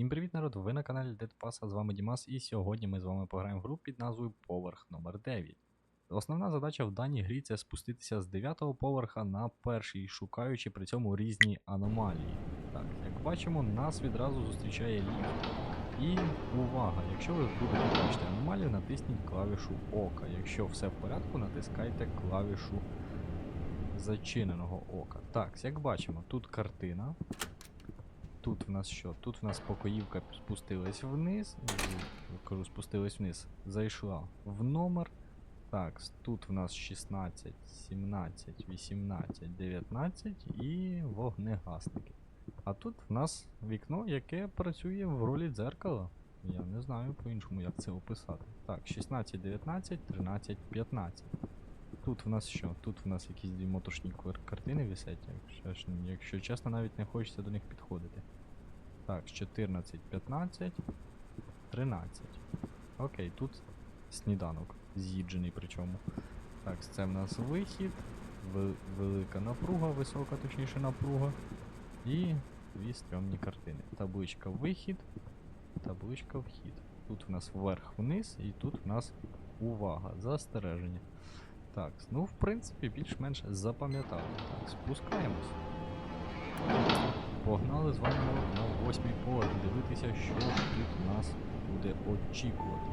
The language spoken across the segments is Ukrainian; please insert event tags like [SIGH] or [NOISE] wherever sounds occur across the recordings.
Всім привіт, народ! Ви на каналі Pass, з вами Дімас, і сьогодні ми з вами пограємо в гру під назвою Поверх номер 9 Основна задача в даній грі це спуститися з 9 поверха на перший, шукаючи при цьому різні аномалії. Так, як бачимо, нас відразу зустрічає ліфт. І увага! Якщо ви будете бачити аномалію, натисніть клавішу ока. Якщо все в порядку, натискайте клавішу зачиненого ока. Так, як бачимо, тут картина. Тут в нас що? Тут в нас покоївка спустилась вниз. Кажу, спустилась вниз. Зайшла в номер. Так, тут в нас 16, 17, 18, 19 і вогнегасники. А тут в нас вікно, яке працює в ролі дзеркала. Я не знаю по-іншому, як це описати. Так, 16, 19, 13, 15. Тут в нас що? Тут в нас якісь дві мотошні картини висять, якщо, якщо чесно, навіть не хочеться до них підходити. Так, 14, 15, 13. Окей, тут сніданок. З'їджений причому. Так, це в нас вихід. велика напруга, висока, точніше напруга. І дві стрьомні картини. Табличка вихід, табличка вхід. Тут в нас вверх-вниз, і тут в нас увага, застереження. Так, ну в принципі, більш-менш запам'ятали. Спускаємось. Погнали з вами на- восьмий поверх дивитися, що тут нас буде очікувати.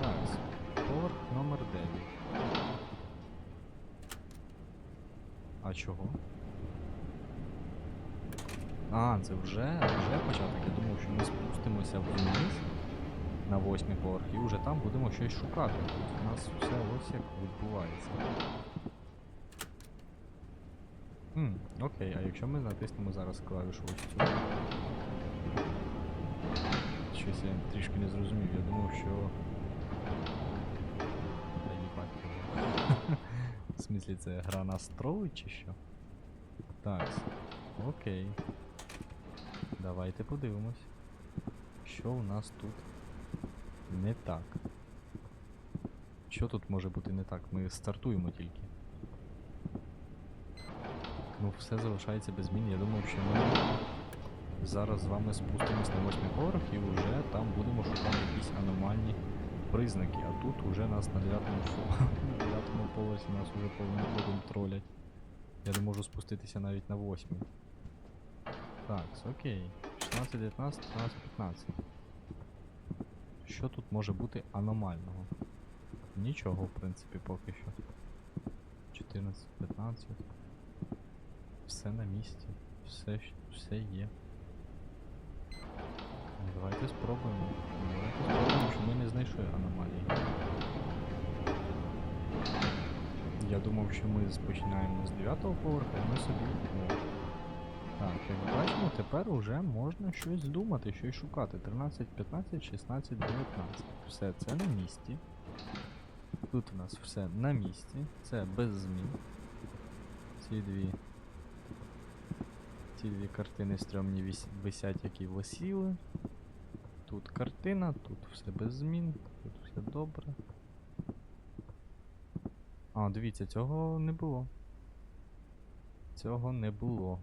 Так, поверх номер 9. А чого? А, це вже, вже початок. Я думав, що ми спустимося вниз на восьмий поверх і вже там будемо щось шукати. У нас все ось як відбувається. Хм, окей, а якщо ми натиснемо зараз клавішу ось цю. Щось я трішки не зрозумів, я думав, що. [LAUGHS] В смислі це гра нас тролить чи що? Так, окей. Давайте подивимось. Що у нас тут не так? Що тут може бути не так? Ми стартуємо тільки. Ну, все залишається без змін. Я думав, що ми зараз з вами спустимось на восьмий поверх і вже там будемо шукати якісь аномальні признаки. А тут уже нас на 9 [LAUGHS] на 9 поверсі нас уже повним ходом тролять. Я не можу спуститися навіть на восьмий. Так, окей. 16, 19, 13, 15. Що тут може бути аномального? Нічого, в принципі, поки що. 14, 15. Все на місці. Все, все є. Давайте спробуємо. Давайте спробуємо, що ми не знайшли аномалії. Я думав, що ми починаємо з 9 поверху, а ми собі. Так, як бачимо, тепер уже можна щось думати, щось шукати. 13, 15, 16, 19. Все це на місці. Тут у нас все на місці. Це без змін. Ці дві. Ці дві картини стрьомні висять, які висіли. Тут картина, тут все без змін, тут все добре. А, дивіться, цього не було. Цього не було.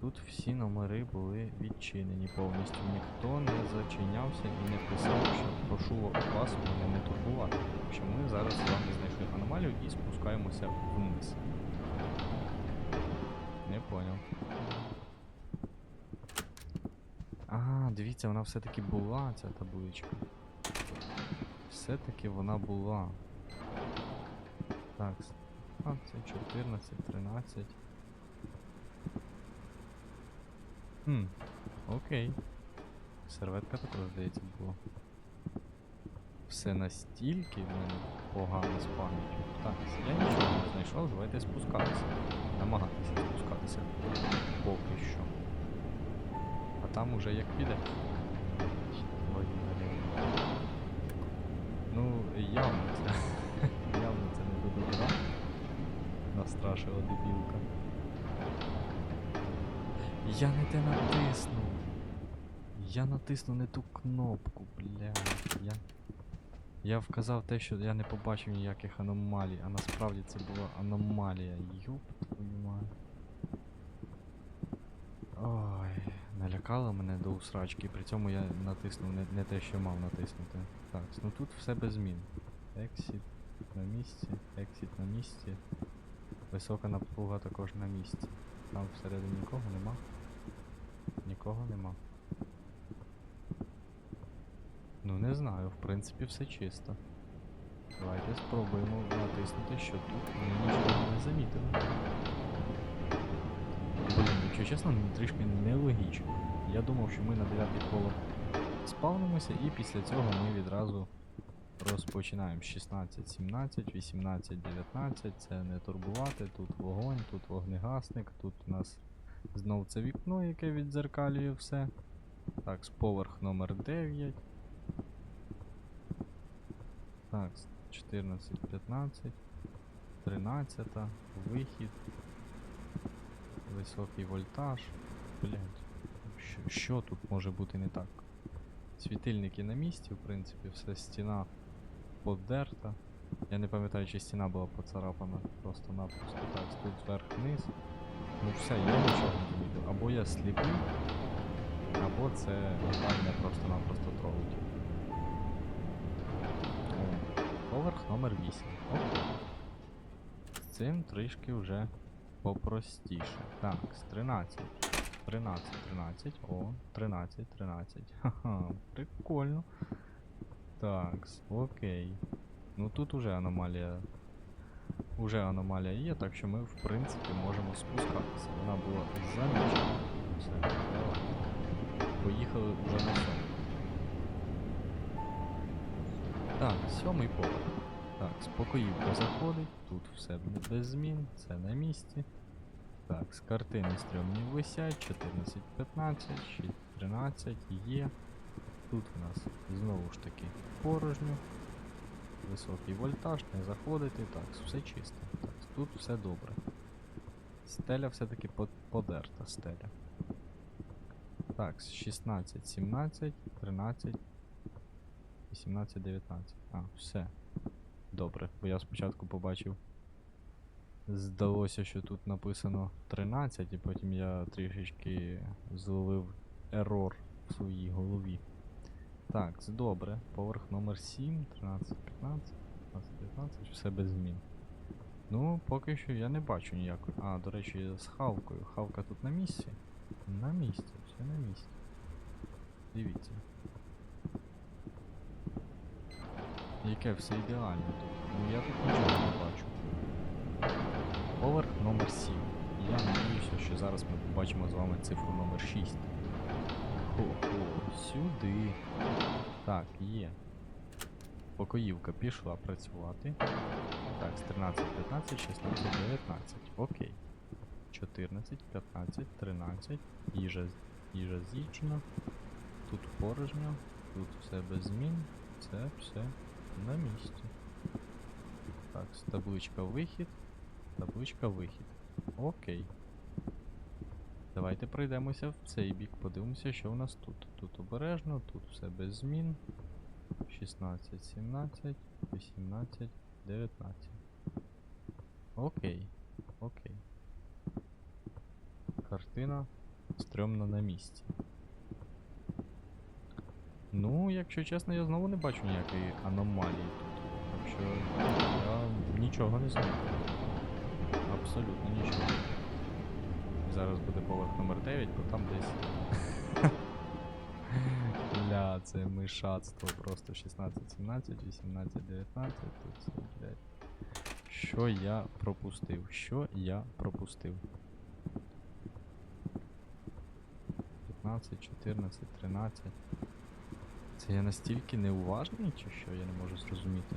Тут всі номери були відчинені повністю. Ніхто не зачинявся і не писав, що прошу вас мене не турбувати. Що ми зараз з вами знайшли аномалію і спускаємося вниз. Не поняв. А, дивіться, вона все-таки була, ця табличка. Все-таки вона була. Так, це 14, 13. Хм, окей. Серветка також, здається, була. Все настільки погано з пам'яттю. Так, я нічого не знайшов, давайте спускатися. Намагатися спускатися. Поки що. А там уже як піде. Ну, явно це. [LAUGHS] явно це не до добра. Настрашила дебілка. Я не те натиснув. Я натиснув не ту кнопку, бля. Я. Я вказав те, що я не побачив ніяких аномалій, а насправді це була аномалія. Юп твою мать. Ой, налякало мене до усрачки, при цьому я натиснув не, не те, що мав натиснути. Так, ну тут все без змін. Exit на місці, exit на місці. Висока напруга також на місці. Там всередині нікого нема. Нікого нема. Ну не знаю, в принципі все чисто. Давайте спробуємо натиснути, що тут ми нічого не замітили. Блін, якщо чесно, трішки нелогічно. Я думав, що ми на 9 коло спавнимося і після цього ми відразу розпочинаємо 16, 17, 18, 19. Це не турбувати, тут вогонь, тут вогнегасник, тут у нас знов це вікно, яке віддзеркалює все. Так, з поверх номер 9. Так, з 14, 15, 13, вихід. Високий вольтаж. Блять. Що, що тут може бути не так? Світильники на місці, в принципі, все стіна подерта. Я не пам'ятаю, чи стіна була поцарапана просто-напросто. Так, тут вверх-вниз. Ну все, я нічого не замітив. Або я сліпий, або це мене просто-напросто тролить. Поверх номер 8. Окей. З цим трішки вже попростіше. Так, з 13. 13, 13. О, 13, 13. [LAUGHS] Ха-ха, прикольно. Так, окей. Ну тут уже аномалія. Уже аномалія є, так що ми в принципі можемо спускатися. Вона була замічена. Все, давай. Поїхали вже на сьомий. Так, сьомий поверх. Так, спокоївка заходить, тут все без змін, це на місці. Так, з картини стрьомні висять, 14, 15, 6, 13 є. Тут у нас знову ж таки порожньо. Високий вольтаж, не заходити. Так, все чисто. Так, тут все добре. Стеля все-таки под- подерта стеля. Так, 16, 17, 13, 18, 19. А, все. Добре, бо я спочатку побачив. Здалося, що тут написано 13, і потім я трішечки зловив ерор в своїй голові. Так, це добре. Поверх номер 7, 13, 15, 15, 19, все без змін. Ну, поки що я не бачу ніякої. А, до речі, з хавкою. Хавка тут на місці? На місці, все на місці. Дивіться. Яке все ідеально тут. Ну я тут нічого не бачу. Поверх номер 7. Я надіюся, що зараз ми побачимо з вами цифру номер 6. Хо-хо, сюди. Так, є. Покоївка пішла працювати. Так, з 13, 15, 16, 19. Окей. 14, 15, 13. Їжа, їжа з'їджена. Тут порожньо. Тут все без змін. Це все на місці. Так, табличка вихід. Табличка вихід. Окей. Давайте пройдемося в цей бік, подивимося, що у нас тут. Тут обережно, тут все без змін. 16, 17, 18, 19. Окей. Окей. Картина стрьомна на місці. Ну, якщо чесно, я знову не бачу ніякої аномалії тут. Так що я нічого не знаю. Абсолютно нічого. Зараз буде поверх номер 9, бо там десь. [LAUGHS] Ля, це мишатство просто 16, 17, 18, 19. Тут блядь. Що я пропустив? Що я пропустив? 15, 14, 13. Це я настільки неуважний, чи що я не можу зрозуміти.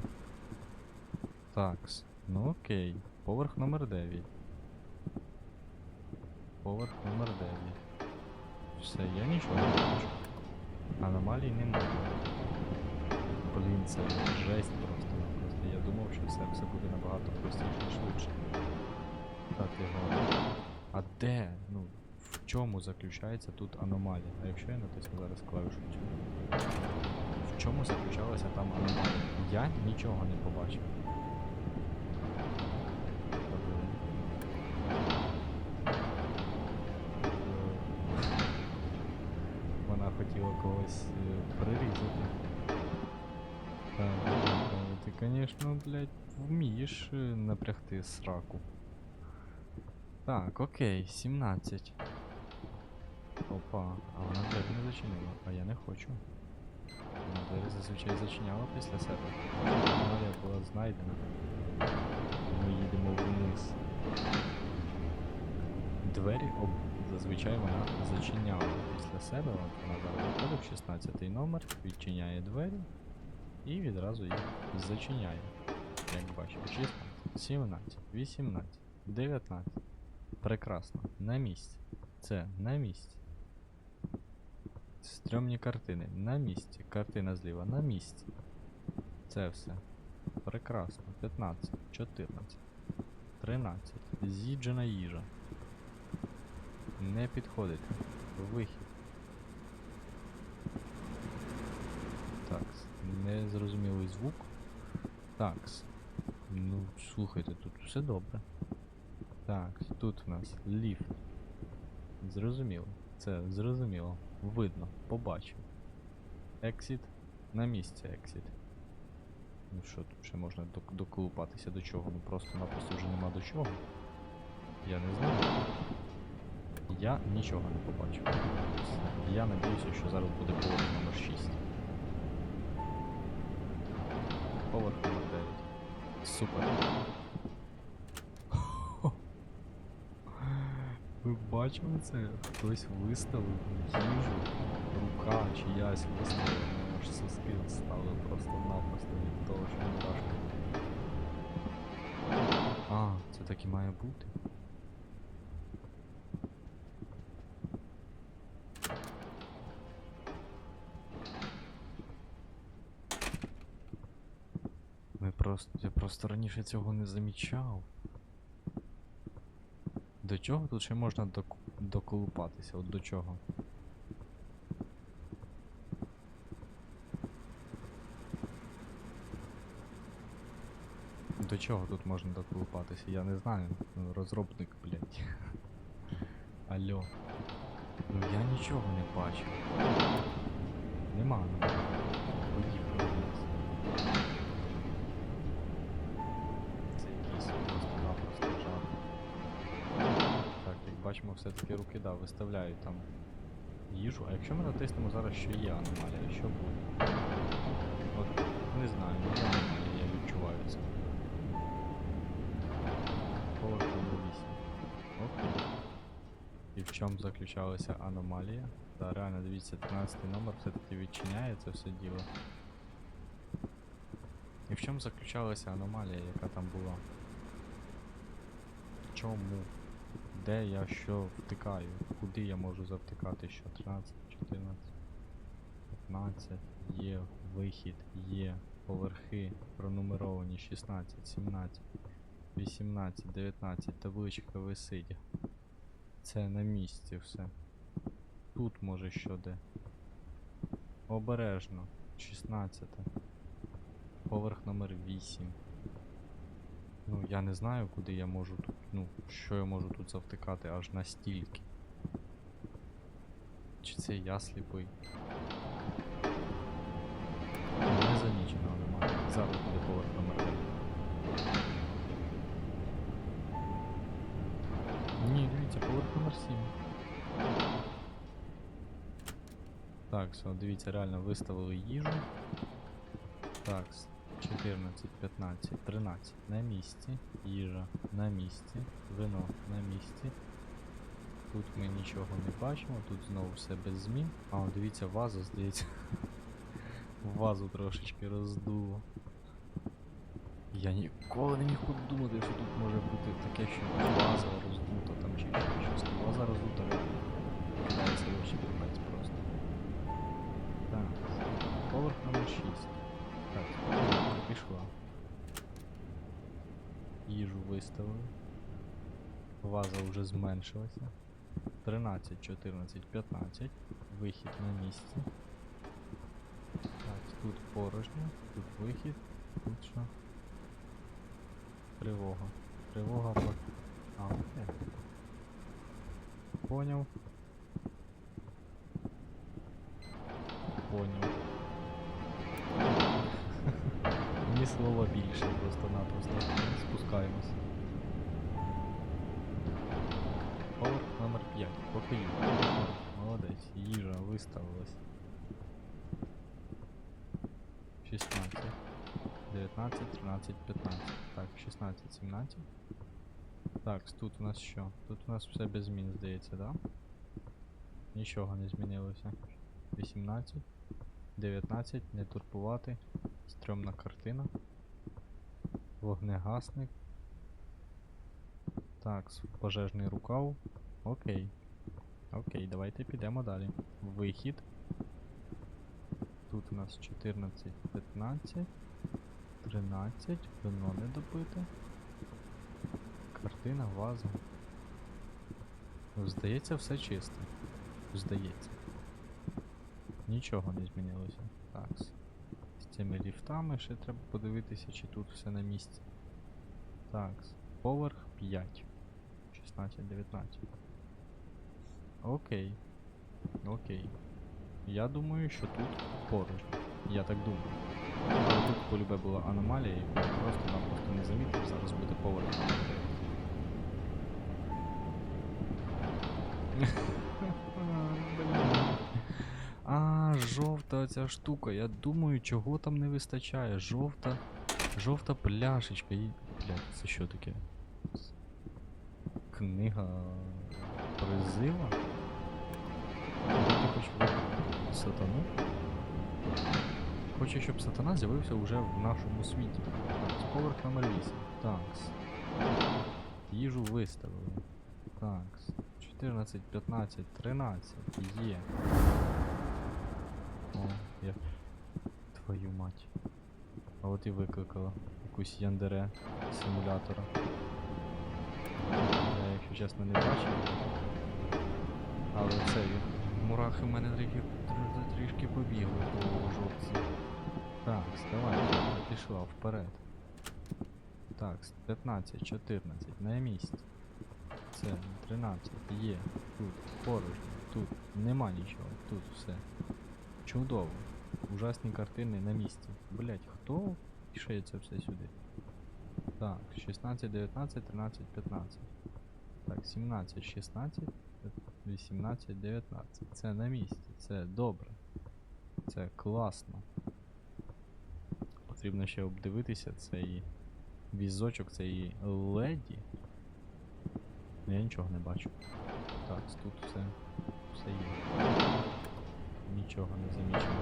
Такс. Ну окей. Поверх номер 9. Поверх номер 9. Все, я нічого не бачу. Аномалій немає. Блін, це жесть просто напросто. Я думав, що це все буде набагато простіше і швидше. Так, його. А де? Ну, чому заключається тут аномалія? А якщо я натисну зараз клавішу? В чому заключалася там аномалія? Я нічого не побачив. Е, хотіла когось е, прирізати. Так, ти, звісно, блядь, вмієш е, напрягти сраку. Так, окей, 17. Опа, а вона двері не зачинила, а я не хочу. Вона двері зазвичай зачиняла після себе. Аномалія була знайдена. Ми їдемо вниз. Двері об... зазвичай вона зачиняла після себе. Вона зараз виходить в 16 номер, відчиняє двері і відразу їх зачиняє. Як бачимо, 16, 17, 18, 19. Прекрасно. На місці. Це на місці. Стрьомні картини. На місці. Картина зліва на місці. Це все. Прекрасно. 15, 14, 13. З'їджена їжа. Не підходить. Вихід. Такс. Незрозумілий звук. Такс. Ну, слухайте, тут все добре. Так, тут в нас ліфт. Зрозуміло. Це зрозуміло. Видно, побачив. Exit. На місці exit. Ну що тут ще можна доколупатися до чого? Ну просто-напросто вже нема до чого. Я не знаю. Я нічого не побачив. Я надіюся, що зараз буде поверх номер 6. Поверх номер 9. Супер. Ви бачили це? Хтось виставив їжу, рука чиясь виставила, аж соски стали просто-напросто від того, що мурашки. А, це так і має бути. Ми просто. Я просто раніше цього не замічав. До чого тут ще можна док- доколупатися? От до чого? До чого тут можна доколупатися? Я не знаю. Розробник, блядь. [LAUGHS] Алло. Ну я нічого не бачу. Нема. ну, Поїхали вниз. Це якийсь просто-напросто жах. Так, як бачимо, все-таки руки да, виставляють там їжу. А якщо ми натиснемо зараз, що є аномалія, що буде? От не знаю, є аномалія, я відчуваю це. Поверх 8. Окей. І в чому заключалася аномалія? Та реально дивіться, 13 номер все-таки відчиняє це все діло. І в чому заключалася аномалія, яка там була? Чому? Де я що втикаю? Куди я можу завтикати що? 13, 14, 15, є вихід, є поверхи пронумеровані 16, 17, 18, 19, табличка висить. Це на місці все. Тут може що де. Обережно. 16. Поверх номер 8. Я не знаю, куди я можу тут. Ну, що я можу тут завтикати аж настільки. Чи це я сліпий? Не замічено немає. Зараз буде поверх номер 9. Ні, дивіться, поверх номер 7. Так, все, дивіться, реально виставили їжу. Так, 14, 15, 13 на місці. Їжа на місці. Вино на місці. Тут ми нічого не бачимо, тут знову все без змін. А, о, дивіться, ваза, здається. [LAUGHS] Вазу трошечки роздуло. Я ніколи не міг подумати, що тут може бути таке, що ваза роздута там чи щось. Ваза роздута. Кидається в очі просто. Так, поверх номер 6. Так, пішла. Їжу виставили. Ваза вже зменшилася. 13, 14, 15. Вихід на місці. Так, тут порожньо, тут вихід, тут що? Тривога. Тривога по. А, окей. Поняв. поняв. Ні слова більше, просто-напросто. Спускаємось. Поверх номер 5. Покоїв. Молодець. Їжа виставилась. 16. 19, 13, 15. Так, 16, 17. Так, тут у нас що? Тут у нас все без змін, здається, да? Нічого не змінилося. 18, 19, не турбувати. Стрьомна картина. Вогнегасник. Так, пожежний рукав. Окей. Окей, давайте підемо далі. Вихід. Тут у нас 14, 15, 13, вино не допите. Картина, ваза. Здається, все чисто. Здається. Нічого не змінилося. Так. З цими ліфтами ще треба подивитися, чи тут все на місці. Так. Поверх 5. 16, 19. Окей. Окей. Я думаю, що тут поруч. Я так думаю. Тут полюбе була аномалія, яку я просто-напросто не замітив. Зараз буде номер. А, жовта оця штука. Я думаю, чого там не вистачає. Жовта. Жовта пляшечка. І... Бля, це що таке? Книга призива? Сатану? Хочу, щоб сатана з'явився вже в нашому світі. Так, поверх номер 8. Так. Їжу виставили. Так. 14, 15, 13. Є. О, я. Твою мать. А от і викликала якусь яндере симулятора. Я, якщо чесно, не бачив. Але це. Мурахи в мене трішки, тр- трішки побігли по жовтці. Так, давай, пішла вперед. Так, 15, 14, на місці. Це 13, є. Тут порожньо, тут нема нічого, тут все. Чудово. Ужасні картини на місці. Блять, хто це все сюди? Так, 16, 19, 13, 15. Так, 17, 16, 18, 19. Це на місці. Це добре. Це класно. Потрібно ще обдивитися цей візочок цієї леді. Я нічого не бачу. Так, тут все, все є. Нічого не замічено.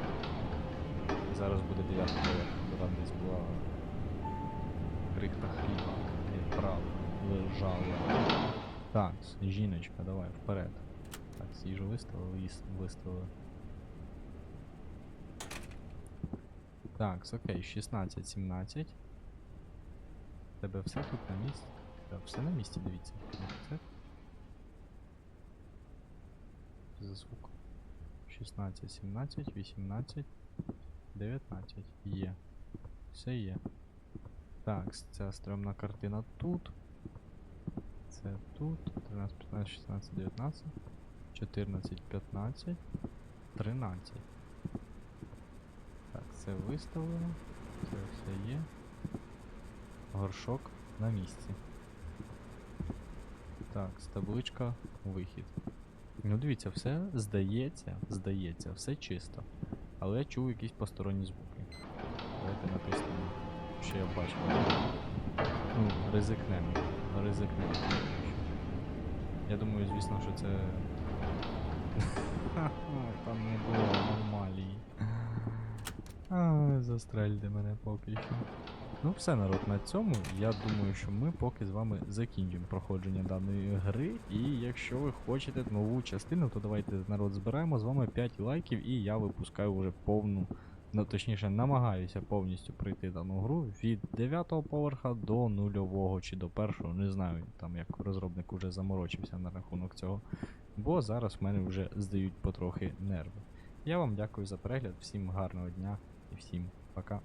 Зараз буде дев'ятий поверх, бо там десь була крихта хліба. Неправда. Лежала. Так, жіночка, давай, вперед. Так, їжу виставили, їс виставили. Так, окей, 16, 17. Тебе все тут на місці? Так, все на місці, дивіться. Це. За звук. 16, 17, 18, 19. Є. Все є. Так, ця стрьомна картина тут. Це тут. 13, 15, 16, 19. 14, 15, 13. Так, це виставлено. Це все є. Горшок на місці. Так, табличка вихід. Ну дивіться, все здається, здається, все чисто. Але я чув якісь посторонні звуки. Давайте натиснемо, що я бачив. Ну, ризикнемо. Ризикнемо. Я думаю, звісно, що це. Там не було аномалії. А, застрельте мене поки що. Ну все, народ, на цьому. Я думаю, що ми поки з вами закінчимо проходження даної гри. І якщо ви хочете нову частину, то давайте народ збираємо з вами 5 лайків, і я випускаю вже повну. Ну, точніше, намагаюся повністю пройти дану гру від 9 поверха до нульового чи до першого, не знаю, там як розробник уже заморочився на рахунок цього. Бо зараз в мене вже здають потрохи нерви. Я вам дякую за перегляд, всім гарного дня і всім пока.